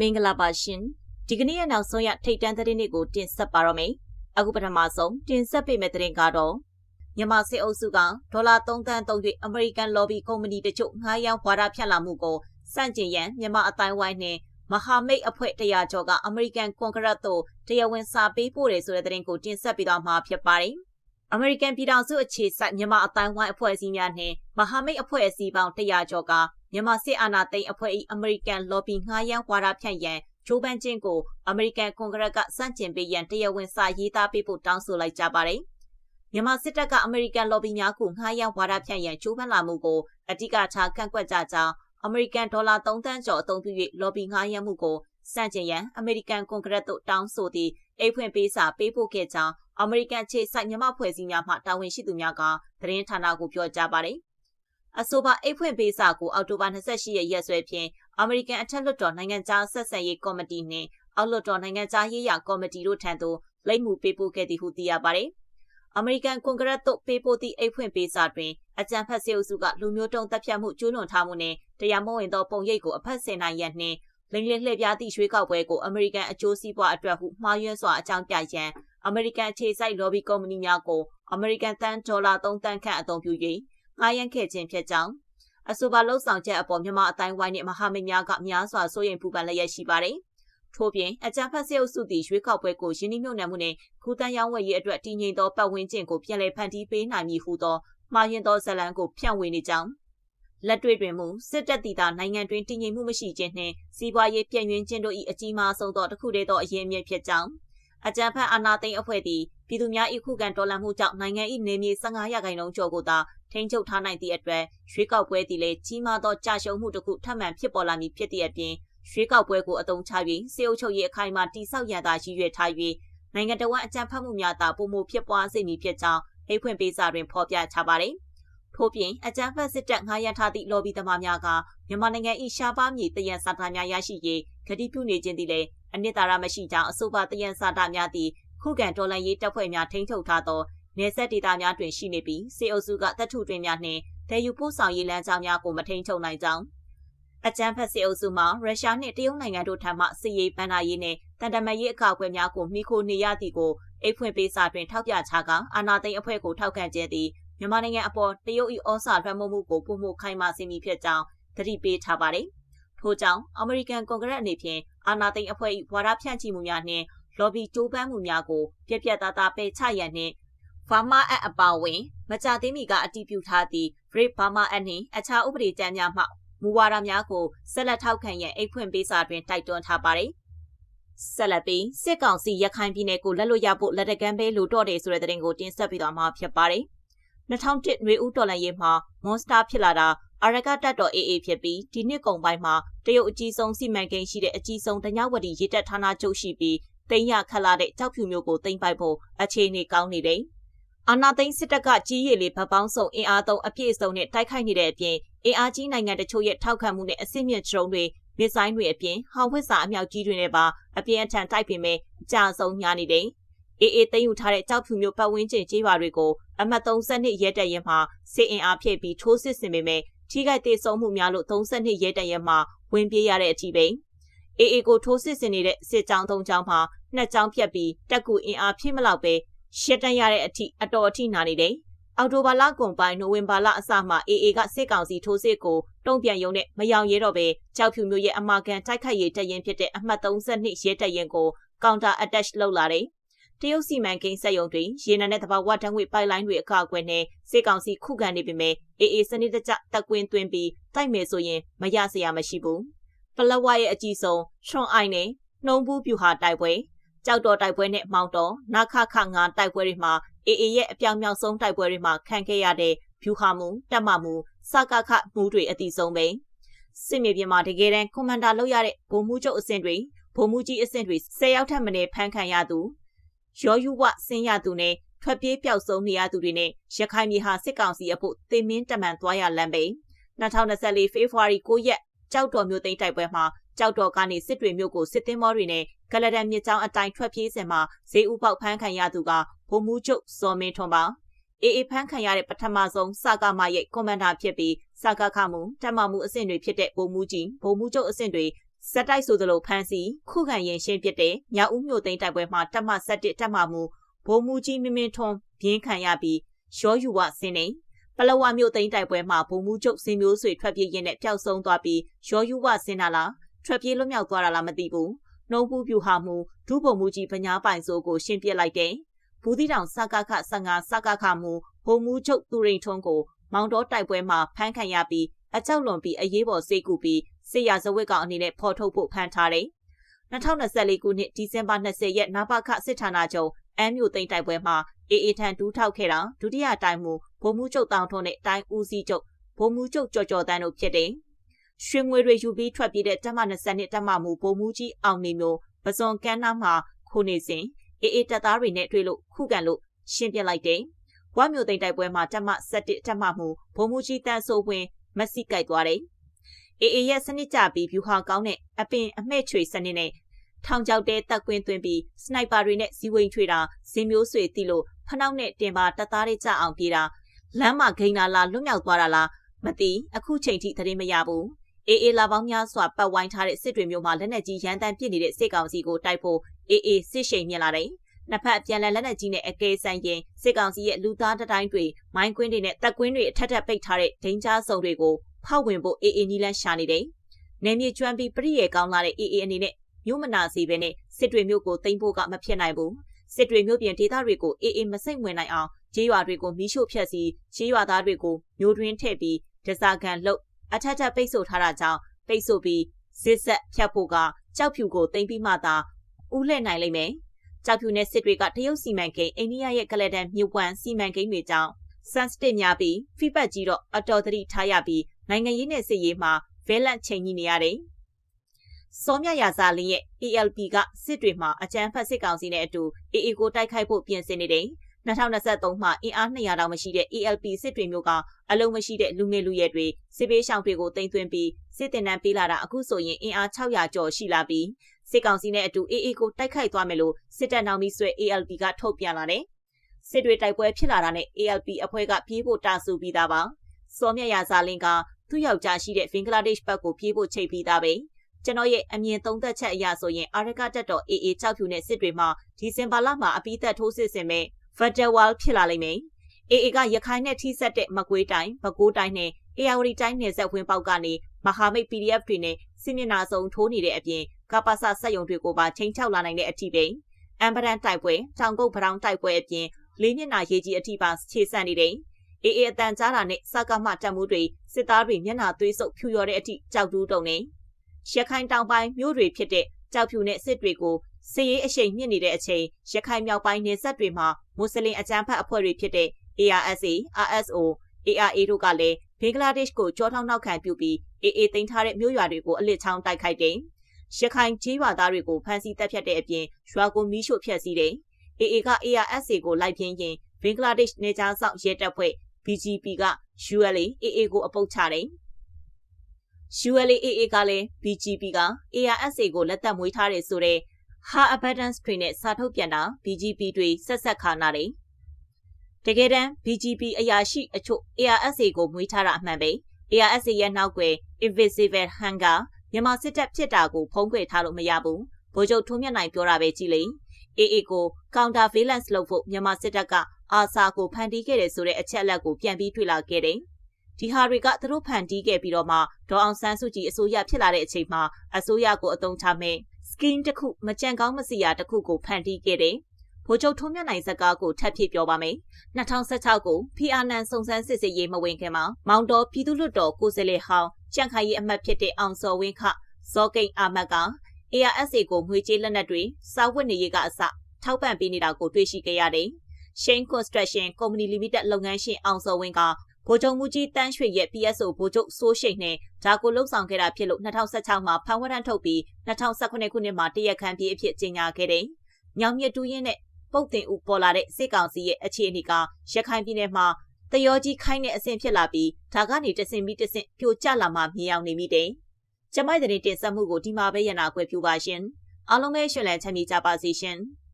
မင်္ဂလာပါရှင်ဒီကနေ့ရဲ့နောက်ဆုံးရထိတ်တန့်သတင်းတွေကိုတင်ဆက်ပါရမယ်အခုပထမဆုံးတင်ဆက်ပေးမယ့်သတင်းကတော့မြန်မာစစ်အုပ်စုကဒေါ်လာ3သန်းသုံး၍အမေရိကန် lobby ကုမ္ပဏီတချို့ငှားရမ်းဝါဒဖြန့်လာမှုကိုစန့်ကျင်ရန်မြန်မာအတိုင်းဝိုင်းနှင့်မဟာမိတ်အဖွဲ့တရာကျော်ကအမေရိကန်ကွန်ဂရက်သို့တရားဝင်စာပေးပို့တယ်ဆိုတဲ့သတင်းကိုတင်ဆက်ပေးသွားမှာဖြစ်ပါတယ် အမေရိကန်ပြည်ထောင်စုအခြေစိုက်မြန်မာအတိုင်းဝိုင်းအဖွဲ့အစည်းများနှင့်မဟာမိတ်အဖွဲ့အစည်းပေါင်း100ကျော်ကမြန်မာစစ်အာဏာသိမ်းအဖွဲ့၏အမေရိကန် lobby ငှားရမ်းဝါဒဖြန့်ရန်ဂျိုးပန်းချင်းကိုအမေရိကန်ကွန်ဂရက်ကစန့်ကျင်ပေးရန်တရားဝင်စာရေးသားပေးဖို့တောင်းဆိုလိုက်ကြပါတယ်။မြန်မာစစ်တပ်ကအမေရိကန် lobby များကိုငှားရမ်းဝါဒဖြန့်ရန်ဂျိုးပန်းလာမှုကိုအဓိကထားကန့်ကွက်ကြကြောင်းအမေရိကန်ဒေါ်လာ3သန်းကျော်အသုံးပြု၍ lobby ငှားရမ်းမှုကိုစန့်ကျင်ရန်အမေရိကန်ကွန်ဂရက်သို့တောင်းဆိုသည့်အိတ်ဖွင့်ပေးစာပေးပို့ခဲ့ကြောင်း အမေရိကန်ခြေစိုက်မြန်မာဖွဲ့စည်းများမှတာဝန်ရှိသူများကသတင်းဌာနကိုပြောကြားပါတယ်အဆိုပါအိတ်ဖွင့်ပေးစာကိုအောက်တိုဘာ28ရက်ရက်စွဲဖြင့်အမေရိကန်အထက်လွှတ်တော်နိုင်ငံသားဆက်ဆံရေးကော်မတီနှင့်အောက်လွှတ်တော်နိုင်ငံသားရေးရာကော်မတီတို့ထံသို့လိပ်မှုပေးပို့ခဲ့သည်ဟုသိရပါတယ်။အမေရိကန်ကွန်ဂရက်သို့ပေးပို့သည့်အိတ်ဖွင့်ပေးစာတွင်အကြံဖတ်စေအုပ်စုကလူမျိုးတုံးတပ်ဖြတ်မှုကျူးလွန်ထားမှုနှင့်တရားမဝင်သောပုံရိပ်ကိုအဖက်ဆင်နိုင်ရန်နှင့်လိမ်လည်လှည့်ပြားသည့်ရွှေးကောက်ပွဲကိုအမေရိကန်အကျိုးစီးပွားအတွက်ဟုမှားယွင်းစွာအကြောင်းပြရန် အမေရိကန်ခြေစိုက် lobby ကုမ္ပဏီများကို အမေရိကန်တန်ဒေါ်လာ3တန်ခန့်အသုံးပြု၍ငှားရမ်းခဲ့ခြင်းဖြစ်ကြောင်းအဆိုပါလှုပ်ဆောင်ချက်အပေါ်မြန်မာအတိုင်းဝိုင်းနှင့်မဟာမိတ်များကများစွာစိုးရိမ်ပူပန်လျက်ရှိပါတယ်။ထို့ပြင်အကြံဖတ်စေအုပ်စုသည်ရွေးကောက်ပွဲကိုရင်းနှီးမြှုပ်နှံမှုနှင့်ခုတန်းရောင်းဝယ်ရေးအတွက်တည်ငြိမ်သောပတ်ဝန်းကျင်ကိုပြန်လည်ဖန်တီးပေးနိုင်မည်ဟုသောမှားယွင်းသောဇလံကိုဖြန့်ဝေနေကြောင်းလက်တွေ့တွင်မူစစ်တပ်တီတာနိုင်ငံတွင်တည်ငြိမ်မှုမရှိခြင်းနှင့်စီးပွားရေးပြည့်ဝခြင်းတို့၏အကြီးမားဆုံးသောတစ်ခုတည်းသောအရေးအမြစ်ဖြစ်ကြောင်း အကြံဖတ်အာဏာသိမ်းအဖွဲ့သည်ပြည်သူများ၏ခုခံတော်လှန်မှုကြောင့်နိုင်ငံ၏နေမြေ15ရာခိုင်နှုန်းကျော်ကိုသာထိန်းချုပ်ထားနိုင်သည့်အတွက်ရွေးကောက်ပွဲသည်လည်းကြီးမားသောကြာရှုံးမှုတစ်ခုထပ်မံဖြစ်ပေါ်လာမည်ဖြစ်သည့်အပြင်ရွေးကောက်ပွဲကိုအသုံးချ၍စေအုပ်ချုပ်ရေးအခိုင်အမာတိစောက်ရန်သာရည်ရွယ်ထား၍နိုင်ငံတော်အကြံဖတ်မှုများသာပုံမှုဖြစ်ပွားစေမည်ဖြစ်ကြောင်းအိတ်ဖွင့်ပေးစာတွင်ဖော်ပြထားပါတယ်။ထို့ပြင်အကြံဖတ်စစ်တပ်ငှားရမ်းထားသည့် lobby သမားများကမြန်မာနိုင်ငံ၏ရှားပါးမြေတယံစာတာများရရှိရေးဂတိပြုနေခြင်းသည်လည်း အနှစ်သာရမရှိကြောင်းအဆိုပါတယံစာတာများသည့်ခုခံတော်လှန်ရေးတပ်ဖွဲ့များထိန်းချုပ်ထားသောနေဆက်ဒေသများတွင်ရှိနေပြီးစေအုပ်စုကတပ်ထုတွင်များနှင့်တည်ယူပို့ဆောင်ရေးလမ်းကြောင်းများကိုမထိန်းချုပ်နိုင်ကြောင်းအကြမ်းဖက်စေအုပ်စုမှရုရှားနှင့်တရုတ်နိုင်ငံတို့ထံမှစစ်ရေးပန်းနာရေးနှင့်တန်တမာရေးအကောက်အွယ်များကိုမိခိုနေရသည်ကိုအိတ်ဖွင့်ပေးစာတွင်ထောက်ပြချကအာနာသိန်းအဖွဲ့ကိုထောက်ခံခြင်းသည်မြန်မာနိုင်ငံအပေါ်တရုတ်၏ဩစာလွှမ်းမိုးမှုကိုပုံမှုခိုင်မာစေမည်ဖြစ်ကြောင်းသတိပေးထားပါတယ်။ ထို့ကြောင့်အမေရိကန်ကွန်ဂရက်အနေဖြင့်အာနာသိန်းအဖွဲ့၏ဝါဒဖြန့်ချိမှုများနှင့် lobby ကြိုးပမ်းမှုများကိုပြက်ပြက်သားသားပယ်ချရန်နှင့် Burma Act အပါအဝင် မကြသေးမီကအတည်ပြုထားသည့် Great Burma Act နှင့်အခြားဥပဒေကြမ်းများမှမူဝါဒများကိုဆက်လက်ထောက်ခံရန်အိတ်ဖွင့်ပေးစာတွင်တိုက်တွန်းထားပါတယ်။ဆက်လက်ပြီးစစ်ကောင်စီရခိုင်ပြည်နယ်ကိုလက်လွတ်ရဖို့လက်တကမ်းပဲလိုတော့တယ်ဆိုတဲ့သတင်းကိုတင်ဆက်ပေးသွားမှာဖြစ်ပါတယ်။ 2001နွေဦးတော်လန်ရေးမှာမွန်စတာဖြစ်လာတာအရကတတ်တော်အေးအေးဖြစ်ပြီးဒီနှစ်ကုန်ပိုင်းမှာတရုတ်အကြီးဆုံးစီမံကိန်းရှိတဲ့အကြီးဆုံးတညဝတီရေတပ်ဌာနချုပ်ရှိပြီးတိမ့်ရခတ်လာတဲ့ကြောက်ဖြူမျိုးကိုတိမ့်ပိုက်ဖို့အခြေအနေကောင်းနေတယ်။အာနာသိန်းစစ်တပ်ကကြီးရည်လေးဗပောင်းဆောင်အင်အားသုံးအပြည့်အစုံနဲ့တိုက်ခိုက်နေတဲ့အပြင်အင်အားကြီးနိုင်ငံတချို့ရဲ့ထောက်ခံမှုနဲ့အစစ်မြစ်ဒရုန်းတွေမစ်ဆိုင်တွေအပြင်ဟောင်ဝစ်စာအမြောက်ကြီးတွေနဲ့ပါအပြင်းအထန်တိုက်ပင်မဲ့အကြဆုံးညာနေတယ်။ အေးအေးသိမ်းယူထားတဲ့ကြောက်ဖြူမျိုးပတ်ဝန်းကျင်ကြေးရွာတွေကိုအမှတ်32ရဲတပ်ရဲမှစစ်အင်အားဖြည့်ပြီးထိုးစစ်ဆင်ပေမဲ့ထိခိုက်ဒေဆုံးမှုများလို့32ရဲတပ်ရဲမှဝင်ပြေးရတဲ့အထိပဲ။အေးအေးကိုထိုးစစ်ဆင်နေတဲ့စစ်ကြောင်းသုံးကြောင်းမှာနှစ်ကြောင်းဖြတ်ပြီးတက်ကူအင်အားဖြည့်မလောက်ပဲရှစ်တန်းရတဲ့အထိအတော်အထိနာနေတယ်။အော်တိုဘာလကုန်ပိုင်းနိုဝင်ဘာလအစမှာအေအေကစစ်ကောင်စီထိုးစစ်ကိုတုံ့ပြန်ရုံနဲ့မယောင်ရဲတော့ပဲကြောက်ဖြူမျိုးရဲ့အမာကန်တိုက်ခိုက်ရေးတပ်ရင်းဖြစ်တဲ့အမှတ်32ရဲတပ်ရင်းကို counter attack လုပ်လာတယ်။ တရုတ်စီမံကိန်းစက်ရုံတွေရေနံနဲ့တဘာဝတန်းငွေပိုက်လိုင်းတွေအကောက်အကွယ်နဲ့စစ်ကောင်စီခုခံနေပေမဲ့အေအေစနစ်တကျတက်ကွင်းသွင်းပြီးတိုက်မယ်ဆိုရင်မရစရာမရှိဘူး။ပလက်ဝရဲ့အကြီးဆုံးရွှွန်အိုင်နဲ့နှုံးဘူးပြူဟာတိုက်ပွဲကြောက်တော်တိုက်ပွဲနဲ့မောင်တော်နာခခငါတိုက်ပွဲတွေမှာအေအေရဲ့အပြောင်မြောက်ဆုံးတိုက်ပွဲတွေမှာခံခဲ့ရတဲ့ဖြူခါမှုတက်မှမှုစကခမှုတွေအတိဆုံးပဲစစ်မြေပြင်မှာတကယ်တမ်းကွန်မန်ဒါလုပ်ရတဲ့ဗိုလ်မှူးချုပ်အဆင့်တွေဗိုလ်မှူးကြီးအဆင့်တွေ၁၀ရောက်ထက်မနည်းဖမ်းခံရသူ ရောယူဝဆင်းရသူနဲ့ထွက်ပြေးပျောက်ဆုံးနေရသူတွေနဲ့ရခိုင်ပြည်ဟာစစ်ကောင်စီအဖို့တင်မင်းတမန်သွားရလမ်းပဲ2024ဖေဖော်ဝါရီ9ရက်ကြောက်တော်မျိုးသိမ်းတိုက်ပွဲမှာကြောက်တော်ကနေစစ်တွေမြို့ကိုစစ်သင်းမောတွေနဲ့ကလဒန်မြစ်ကြောင်းအတိုင်းထွက်ပြေးစဉ်မှာဈေးဥပေါက်ဖမ်းခံရသူကဗိုလ်မှူးချုပ်စော်မင်းထွန်းပါအေအေဖန်းခံရတဲ့ပထမဆုံးစကားမရဲ့ကွန်မန်ဒါဖြစ်ပြီးစကားခမှုတမမှုအဆင့်တွေဖြစ်တဲ့ဗိုလ်မှူးကြီးဗိုလ်မှူးချုပ်အဆင့်တွေ စက်တိုက်ဆိုသလိုဖမ်းဆီးခုခံရင်ရှင်းပစ်တဲ့ညဦးမြို့သိမ်းတိုက်ပွဲမှာတက်မဆက်တစ်တက်မမှုဘုံမူကြီးမင်းမင်းထွန်းပြင်းခံရပြီးရောယူဝဆင်းနေပလဝမြို့သိမ်းတိုက်ပွဲမှာဘုံမူကျုပ်စင်မျိုးဆွေထွက်ပြေးရင်းနဲ့ပျောက်ဆုံးသွားပြီးရောယူဝဆင်းလာလားထွက်ပြေးလွတ်မြောက်သွားတာလားမသိဘူးနှုံးပူပြူဟာမှုဒုဗုံမူကြီးပညာပိုင်စိုးကိုရှင်းပြလိုက်တယ်ဘူးသီးတောင်စကခ15စကခမှုဘုံမူကျုပ်သူရိန်ထွန်းကိုမောင်တော်တိုက်ပွဲမှာဖမ်းခံရပြီးအကြောက်လွန်ပြီးအရေးပေါ်စိတ်ကူပြီး စစ်ရဇဝတ်ကောင်အနေနဲ့ဖော်ထုတ်ဖို့ဖမ်းထားတယ်2024ခုနှစ်ဒီဇင်ဘာ20ရက်နဘခစစ်ဌာနချုပ်အမ်းမြို့သိမ်းတိုက်ပွဲမှာအေအေထန်တူးထောက်ခဲ့တာဒုတိယတိုင်းမူဗိုလ်မှူးချုပ်တောင်ထွန်းနဲ့တိုင်းဦးစီးချုပ်ဗိုလ်မှူးချုပ်ကြော်ကြော်တန်းတို့ဖြစ်တယ်။ရွှေငွေတွေယူပြီးထွက်ပြေးတဲ့တပ်မ20တပ်မမူဗိုလ်မှူးကြီးအောင်နေမျိုးပဇွန်ကန်းနာမှာခိုနေစဉ်အေအေတပ်သားတွေနဲ့တွေ့လို့ခုခံလို့ရှင်းပြလိုက်တယ်။ဝါမျိုးသိမ်းတိုက်ပွဲမှာတပ်မ17တပ်မမူဗိုလ်မှူးကြီးတန်းစိုးဝင်မက်ဆီကြိုက်သွားတယ်။ အေအေရဲ့စနစ်ကြပြီးဗျူဟာကောင်းတဲ့အပင်အမှဲ့ချွေစနစ်နဲ့ထောင်ကျောက်တဲတက်ကွင်းသွင်းပြီးစနိုက်ပါတွေနဲ့ဇီဝိန်ထွေတာဇင်မျိုးဆွေတီလို့ဖနှောက်နဲ့တင်ပါတပ်သားတွေကြအောင်ပြေးတာလမ်းမှာဂိမ်းလာလားလွတ်မြောက်သွားတာလားမသိအခုချိန်ထိသတင်းမရဘူးအေးအေးလာပေါင်းများစွာပတ်ဝိုင်းထားတဲ့စစ်တွေမျိုးမှာလက်နက်ကြီးရန်တမ်းပစ်နေတဲ့စစ်ကောင်စီကိုတိုက်ဖို့အေးအေးစစ်ရှိန်မြင်လာတယ်နှစ်ဖက်ပြန်လည်လက်နက်ကြီးနဲ့အကဲဆိုင်ရင်စစ်ကောင်စီရဲ့လူသားတတိုင်းတွေမိုင်းကွင်းတွေနဲ့တပ်ကွင်းတွေအထက်ထက်ပိတ်ထားတဲ့ဒိန်းချားစုံတွေကို ဖောက်ဝင်ဖို့အေးအေးနီးလန်းရှာနေတယ်။နေမြေကျွမ်းပြီးပြည့်ရကောင်းလာတဲ့အေးအေးအနေနဲ့မြို့မနာစီပဲနဲ့စစ်တွေမြို့ကိုသိမ်းဖို့ကမဖြစ်နိုင်ဘူးစစ်တွေမြို့ပြင်ဒေသတွေကိုအေးအေးမစိတ်ဝင်နိုင်အောင်ကြေးရွာတွေကိုမီးရှို့ဖျက်ဆီးကြေးရွာသားတွေကိုမျိုးတွင်းထည့်ပြီးဒဇာကန်လှုပ်အထက်ထပ်ပိတ်ဆို့ထားတာကြောင့်ပိတ်ဆို့ပြီးစစ်ဆက်ဖြတ်ဖို့ကကြောက်ဖြူကိုသိမ်းပြီးမှသာဥလှည့်နိုင်လိမ့်မယ်ကြောက်ဖြူနဲ့စစ်တွေကတရုတ်စီမံကိန်းအိန္ဒိယရဲ့ကလဒန်မြစ်ဝမ်းစီမံကိန်းတွေကြောင့် sensitive များပြီး feedback ကြီးတော့အတော်တတိထားရပြီး နိုင်ငံရေးနဲ့စစ်ရေးမှာ valent ချိန်ကြီးနေရတယ်စောမြရာဇာလင်းရဲ့ ALP ကစစ်တွေမှာအကြမ်းဖက်စစ်ကောင်စီနဲ့အတူ AA ကိုတိုက်ခိုက်ဖို့ပြင်ဆင်နေတယ်။2023မှာအင်အား200တောင်မရှိတဲ့ ALP စစ်တွေမျိုးကအလုံးမရှိတဲ့လူငယ်လူရွယ်တွေစစ်ပေးရှောင်တွေကိုတင်သွင်းပြီးစစ်တင်တန်းပေးလာတာအခုဆိုရင်အင်အား600ကျော်ရှိလာပြီးစစ်ကောင်စီနဲ့အတူ AA ကိုတိုက်ခိုက်သွားမယ်လို့စစ်တပ်နောက်မီဆွဲ ALP ကထုတ်ပြန်လာတယ်။စစ်တွေတိုက်ပွဲဖြစ်လာတာနဲ့ ALP အဖွဲ့ကပြေးဖို့တာဆူပြီးသားပါ။စောမြရာဇာလင်းက သူ့ယောက်ျားရှိတဲ့ဘင်္ဂလားဒေ့ရှ်ဘက်ကိုပြေးဖို့ချိန်ပြီးသားပဲ။ကျွန်တော်ရဲ့အမြင်သုံးသက်ချက်အရဆိုရင်အာရကတက်တော် AA 6ဖြူနဲ့စစ်တွေမှာဒီဇင်ဘာလမှာအပိသက်ထိုးစစ်ဆင်မဲ့ Federal ဖြစ်လာလိမ့်မယ်။ AA ကရခိုင်နဲ့ထိစပ်တဲ့မကွေးတိုင်း၊ပဲခူးတိုင်းနဲ့အေရဝတီတိုင်းနယ်စပ်ဝင်ပေါက်ကနေမဟာမိတ် PDF တွေနဲ့စစ်မျက်နှာစုံထိုးနေတဲ့အပြင်ကပ္ပစစက်ယုံတွေကိုပါချိန်ချောက်လာနိုင်တဲ့အထိပဲ။အမ်ပဒန်တိုက်ပွဲ၊တောင်ကုတ်ပထောင်တိုက်ပွဲအပြင်လေးမျက်နှာရေးကြီးအထိပါခြေဆန့်နေတယ်။ အေးအေးအတန်ကြားတာနဲ့စကားမှတက်မှုတွေစစ်သားတွေမျက်နှာသွေးဆုပ်ဖြူရော်တဲ့အထိကြောက်တူးတုံနေ။ရခိုင်တောင်ပိုင်းမြို့တွေဖြစ်တဲ့ကြောက်ဖြူနဲ့စစ်တွေကိုစစ်ရေးအရှိန်မြင့်နေတဲ့အချိန်ရခိုင်မြောက်ပိုင်းနေဆက်တွေမှာမွတ်စလင်အကြမ်းဖက်အဖွဲ့တွေဖြစ်တဲ့ ARSA, RSO, ARA တို့ကလည်းဘင်္ဂလားဒေ့ရှ်ကိုကြောထောက်နောက်ခံပြုပြီး AA သိမ်းထားတဲ့မြို့ရွာတွေကိုအလစ်ချောင်းတိုက်ခိုက်တယ်။ရခိုင်ကြီးရွာသားတွေကိုဖမ်းဆီးတပ်ဖြတ်တဲ့အပြင်ရွာကိုမီးရှို့ဖျက်ဆီးတယ်။ AA က ARSA ကိုလိုက်ပြင်းရင်ဘင်္ဂလားဒေ့ရှ်နေကြားဆောင်ရဲတပ်ဖွဲ့ BGP က ULA AA ကိုအပုတ်ချတယ်။ ULAA ကလည်း BGP က ARSA ကိုလက်သက်မွေးထားတယ်ဆိုတဲ့ Ha Abundance တွေနဲ့စာထုတ်ပြန်တာ BGP တွေဆက်ဆက်ခါနာတယ်။တကယ်တမ်း BGP အရာရှိအချို့ ARSA ကိုမွေးထားတာအမှန်ပဲ။ ARSA ရဲ့နောက်ွယ် Invisible Hand ကမြန်မာစစ်တပ်ဖြစ်တာကို ဖုံးကွယ်ထားလို့မရဘူး။ဗိုလ်ချုပ်ထုံးမြတ်နိုင်ပြောတာပဲကြည်လေ။ AA ကို counter valence လုပ်ဖို့မြန်မာစစ်တပ်က အာဆာကိုဖန်တီးခဲ့တယ်ဆိုတဲ့အချက်အလက်ကိုပြန်ပြီးတွေ့လာခဲ့တယ်။ဒီဟာတွေကသူတို့ဖန်တီးခဲ့ပြီးတော့မှဒေါအောင်ဆန်းစုကြည်အစိုးရဖြစ်လာတဲ့အချိန်မှာအစိုးရကိုအသုံးချမဲ့ scheme တစ်ခုမကြံကောင်းမစီရာတစ်ခုကိုဖန်တီးခဲ့တယ်။ဗိုလ်ချုပ်ထုံးမြတ်နိုင်ဇက်ကားကိုထပ်ဖြစ်ပြောပါမယ်။2016ကိုဖီအာနန်စုံစမ်းစစ်ဆေးရေးမဝင်ခင်မှာမောင်တော်ပြည်သူ့လွတ်တော်ကိုယ်စားလှယ်ဟောင်းကြန့်ခိုင်ရေးအမတ်ဖြစ်တဲ့အောင်စော်ဝင်းခဇောကိန်အာမတ်က ARSA ကိုငွေကြေးလက်နက်တွေစာဝတ်နေရေးကအစထောက်ပံ့ပေးနေတာကိုတွေ့ရှိခဲ့ရတယ်။ Shane Construction Company Limited လုပ်ငန်းရှင်အောင်စော်ဝင်းကဗိုလ်ချုပ်မှုကြီးတန်းရွှေရဲ့ PSO ဗိုလ်ချုပ်စိုးရှိန်နဲ့ဒါကိုလှုပ်ဆောင်ခဲ့တာဖြစ်လို့2016မှာဖန်ဝရန်ထုတ်ပြီး2019ခုနှစ်မှာတရက်ခန့်ပြည်အဖြစ်ကြေညာခဲ့တယ်။ညောင်မြတူးရင်နဲ့ပုတ်တင်ဦးပေါ်လာတဲ့စစ်ကောင်စီရဲ့အခြေအနေကရခိုင်ပြည်နယ်မှာတရောကြီးခိုင်းတဲ့အဆင့်ဖြစ်လာပြီးဒါကနေတဆင်ပြီးတဆင့်ပြိုကျလာမှမြင်အောင်နေမိတယ်။ကျမိုက်တဲ့တင်ဆက်မှုကိုဒီမှာပဲရနာခွဲပြူပါရှင်။အားလုံးပဲရှင်လန်းချမ်းမြေကြပါစေရှင်။